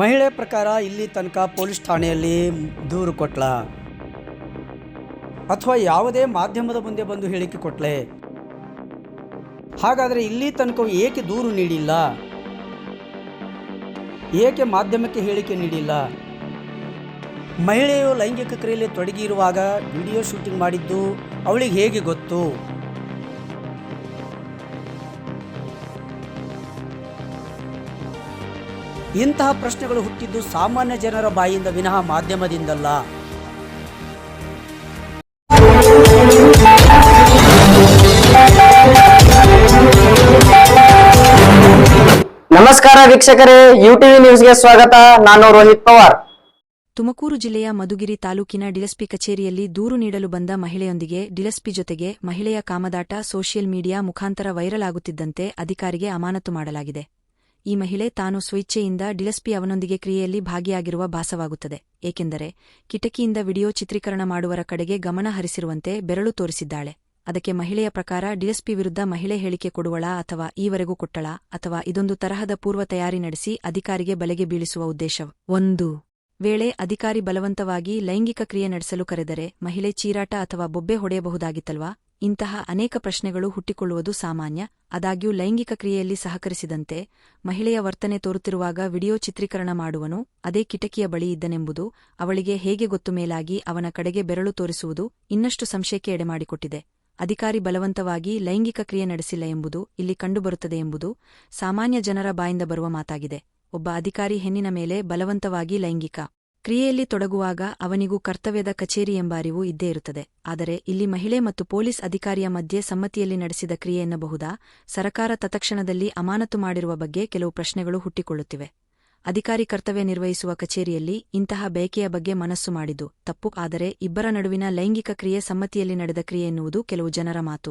ಮಹಿಳೆ ಪ್ರಕಾರ ಇಲ್ಲಿ ತನಕ ಪೊಲೀಸ್ ಠಾಣೆಯಲ್ಲಿ ದೂರು ಕೊಟ್ಲ? ಅಥವಾ ಯಾವುದೇ ಮಾಧ್ಯಮದ ಮುಂದೆ ಬಂದು ಹೇಳಿಕೆ ಕೊಟ್ಲೆ? ಹಾಗಾದರೆ ಇಲ್ಲಿ ತನಕ ಏಕೆ ದೂರು ನೀಡಿಲ್ಲ? ಏಕೆ ಮಾಧ್ಯಮಕ್ಕೆ ಹೇಳಿಕೆ ನೀಡಿಲ್ಲ? ಮಹಿಳೆಯು ಲೈಂಗಿಕ ಕ್ರಿಯೆಯಲ್ಲಿ ತೊಡಗಿರುವಾಗ ವಿಡಿಯೋ ಶೂಟಿಂಗ್ ಮಾಡಿದ್ದು ಅವಳಿಗೆ ಹೇಗೆ ಗೊತ್ತು? ಇಂತಹ ಪ್ರಶ್ನೆಗಳು ಹುಟ್ಟಿದ್ದು ಸಾಮಾನ್ಯ ಜನರ ಬಾಯಿಂದ ವಿನಃ ಮಾಧ್ಯಮದಿಂದಲ್ಲ. ನಮಸ್ಕಾರ ವೀಕ್ಷಕರೇ ಯು ಟಿವಿ ನ್ಯೂಸ್ಗೆ ಸ್ವಾಗತ. ನಾನು ರೋಹಿತ್ ಪವಾರ್. ತುಮಕೂರು ಜಿಲ್ಲೆಯ ಮಧುಗಿರಿ ತಾಲೂಕಿನ ಡಿಲಸ್ಪಿ ಕಚೇರಿಯಲ್ಲಿ ದೂರು ನೀಡಲು ಬಂದ ಮಹಿಳೆಯೊಂದಿಗೆ ಡಿಲಸ್ಪಿ ಜೊತೆಗೆ ಮಹಿಳೆಯ ಕಾಮದಾಟ ಸೋಷಿಯಲ್ ಮೀಡಿಯಾ ಮುಖಾಂತರ ವೈರಲ್ ಆಗುತ್ತಿದ್ದಂತೆ ಅಧಿಕಾರಿಗೆ ಅಮಾನತು ಮಾಡಲಾಗಿದೆ. ಈ ಮಹಿಳೆ ತಾನು ಸ್ವಇಚ್ಛೆಯಿಂದ ಡಿಲಸ್ಪಿ ಅವನೊಂದಿಗೆ ಕ್ರಿಯೆಯಲ್ಲಿ ಭಾಗಿಯಾಗಿರುವ ಭಾಸವಾಗುತ್ತದೆ, ಏಕೆಂದರೆ ಕಿಟಕಿಯಿಂದ ವಿಡಿಯೋ ಚಿತ್ರೀಕರಣ ಮಾಡುವರ ಕಡೆಗೆ ಗಮನ ಹರಿಸಿರುವಂತೆ ಬೆರಳು ತೋರಿಸಿದ್ದಾಳೆ. ಅದಕ್ಕೆ ಮಹಿಳೆಯ ಪ್ರಕಾರ ಡಿಎಸ್ಪಿ ವಿರುದ್ಧ ಮಹಿಳೆ ಹೇಳಿಕೆ ಕೊಡುವಳಾ ಅಥವಾ ಈವರೆಗೂ ಕೊಟ್ಟಳಾ ಅಥವಾ ಇದೊಂದು ತರಹದ ಪೂರ್ವ ತಯಾರಿ ನಡೆಸಿ ಅಧಿಕಾರಿಗೆ ಬಲೆಗೆ ಬೀಳಿಸುವ ಉದ್ದೇಶ ಒಂದು. ವೇಳೆ ಅಧಿಕಾರಿ ಬಲವಂತವಾಗಿ ಲೈಂಗಿಕ ಕ್ರಿಯೆ ನಡೆಸಲು ಕರೆದರೆ ಮಹಿಳೆ ಚೀರಾಟ ಅಥವಾ ಬೊಬ್ಬೆ ಹೊಡೆಯಬಹುದಾಗಿತ್ತಲ್ವಾ? ಇಂತಹ ಅನೇಕ ಪ್ರಶ್ನೆಗಳು ಹುಟ್ಟಿಕೊಳ್ಳುವುದು ಸಾಮಾನ್ಯ, ಆದಾಗ್ಯೂ ಲೈಂಗಿಕ ಕ್ರಿಯೆಯಲ್ಲಿ ಸಹಕರಿಸಿದಂತೆ ಮಹಿಳೆಯ ವರ್ತನೆ ತೋರುತ್ತಿರುವಾಗ ವಿಡಿಯೋ ಚಿತ್ರೀಕರಣ ಮಾಡುವನು, ಅದೇ ಕಿಟಕಿಯ ಬಳಿ ಇದ್ದನೆಂಬುದು ಅವಳಿಗೆ ಹೇಗೆ ಗೊತ್ತು ಮೇಲಾಗಿ ಅವನ ಕಡೆಗೆ ಬೆರಳು ತೋರಿಸುವುದು ಇನ್ನಷ್ಟು ಸಂಶಯಕ್ಕೆ ಎಡೆಮಾಡಿಕೊಟ್ಟಿದೆ. ಅಧಿಕಾರಿ ಬಲವಂತವಾಗಿ ಲೈಂಗಿಕ ಕ್ರಿಯೆ ನಡೆಸಿಲ್ಲ ಎಂಬುದು ಇಲ್ಲಿ ಕಂಡುಬರುತ್ತದೆ ಎಂಬುದು ಸಾಮಾನ್ಯ ಜನರ ಬಾಯಿಂದ ಬರುವ ಮಾತಾಗಿದೆ. ಒಬ್ಬ ಅಧಿಕಾರಿ ಹೆಣ್ಣಿನ ಮೇಲೆ ಬಲವಂತವಾಗಿ ಲೈಂಗಿಕ ಕ್ರಿಯೆಯಲ್ಲಿ ತೊಡಗುವಾಗ ಅವನಿಗೂ ಕರ್ತವ್ಯದ ಕಚೇರಿ ಎಂಬ ಅರಿವು ಇದ್ದೇ ಇರುತ್ತದೆ. ಆದರೆ ಇಲ್ಲಿ ಮಹಿಳೆ ಮತ್ತು ಪೊಲೀಸ್ ಅಧಿಕಾರಿಯ ಮಧ್ಯೆ ಸಮ್ಮತಿಯಲ್ಲಿ ನಡೆಸಿದ ಕ್ರಿಯೆ ಎನ್ನಬಹುದಾ? ಸರಕಾರ ತತ್ಕ್ಷಣದಲ್ಲಿ ಅಮಾನತು ಮಾಡಿರುವ ಬಗ್ಗೆ ಕೆಲವು ಪ್ರಶ್ನೆಗಳು ಹುಟ್ಟಿಕೊಳ್ಳುತ್ತಿವೆ. ಅಧಿಕಾರಿ ಕರ್ತವ್ಯ ನಿರ್ವಹಿಸುವ ಕಚೇರಿಯಲ್ಲಿ ಇಂತಹ ಬಯಕೆಯ ಬಗ್ಗೆ ಮನಸ್ಸು ಮಾಡಿದ್ದು ತಪ್ಪು. ಆದರೆ ಇಬ್ಬರ ನಡುವಿನ ಲೈಂಗಿಕ ಕ್ರಿಯೆ ಸಮ್ಮತಿಯಲ್ಲಿ ನಡೆದ ಕ್ರಿಯೆ ಎನ್ನುವುದು ಕೆಲವು ಜನರ ಮಾತು.